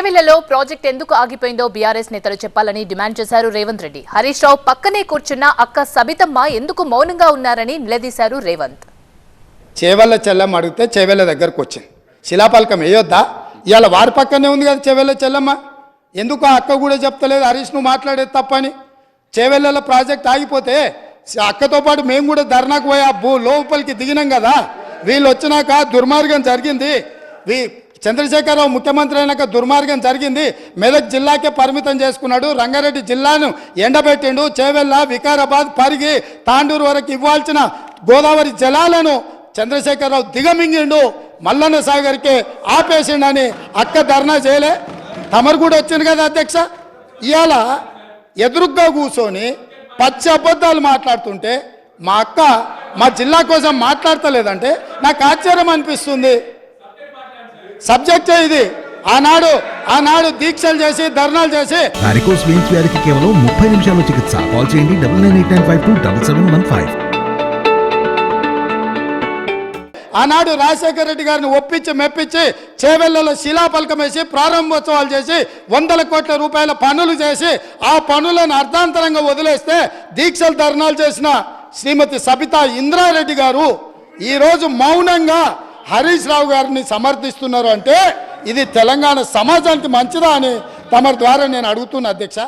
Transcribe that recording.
చేవెళ్ళలో project ఎందుకు ఆగిపోయిందో BRS నేతలు చెప్పాలని డిమాండ్ చేశారు రేవంత్ రెడ్డి. హరీష్ రావు పక్కనే కూర్చున్న అక్క సబితమ్మ ఎందుకు మౌనంగా ఉన్నారని నిలదీశారు రేవంత్. చేవెళ్ళ చెల్లమ్మ అడిగితే చేవెళ్ళ దగ్గరకు వచ్చింది. శిలాపలకం వేయొద్దా? ఇవాళ వారి పక్కనే ఉంది కదా చేవెళ్ళ చెల్లమ్మ. ఎందుకు ఆ అక్క కూడా చెప్తలేదు? హరీష్ నువ్వు మాట్లాడేది తప్పని. చేవెళ్ళ ప్రాజెక్ట్ ఆగిపోతే అక్కతో పాటు మేము కూడా ధర్నాకు పోయి ఆ భూ లోపలికి దిగినాం కదా. వీళ్ళు వచ్చినాక దుర్మార్గం జరిగింది. వీ చంద్రశేఖరరావు ముఖ్యమంత్రి అయినాక దుర్మార్గం జరిగింది. మెదక్ జిల్లాకే పరిమితం చేసుకున్నాడు. రంగారెడ్డి జిల్లాను ఎండబెట్టిండు. చేవెళ్ళ వికారాబాద్ పరిగి తాండూరు వరకు ఇవ్వాల్సిన గోదావరి జలాలను చంద్రశేఖరరావు దిగమింగిండు. మల్లన్న సాగర్కి ఆపేసిండని అక్క ధర్నా చేయలే. తమరు కూడా వచ్చింది కదా అధ్యక్ష? ఇవాళ ఎదురుగ్గా కూర్చొని పచ్చి అబద్ధాలు మాట్లాడుతుంటే మా అక్క మా జిల్లా కోసం మాట్లాడతలేదంటే నాకు ఆశ్చర్యం అనిపిస్తుంది. సబ్జెక్టే ఇది. ఆనాడు ఆనాడు దీక్షలు చేసి ధర్నాలు చేసి. వారికోస్ వెయిన్స్ వ్యాధికి కేవలం ముప్పై నిమిషాల్లో చికిత్స. కాల్ చేయండి double nine eight nine five two double seven one five. ఆనాడు రాజశేఖర రెడ్డి గారిని ఒప్పించి మెప్పించి చేవెళ్ళలో శిలాపలకం వేసి ప్రారంభోత్సవాలు చేసి వందల కోట్ల రూపాయల పనులు చేసి ఆ పనులను అర్ధాంతరంగా వదిలేస్తే దీక్షలు ధర్నాలు చేసిన శ్రీమతి సబితా ఇంద్రారెడ్డి గారు ఈరోజు మౌనంగా హరీష్ రావు గారిని సమర్థిస్తున్నారు అంటే ఇది తెలంగాణ సమాజానికి మంచిదా అని తమ ద్వారా నేను అడుగుతున్నా అధ్యక్ష.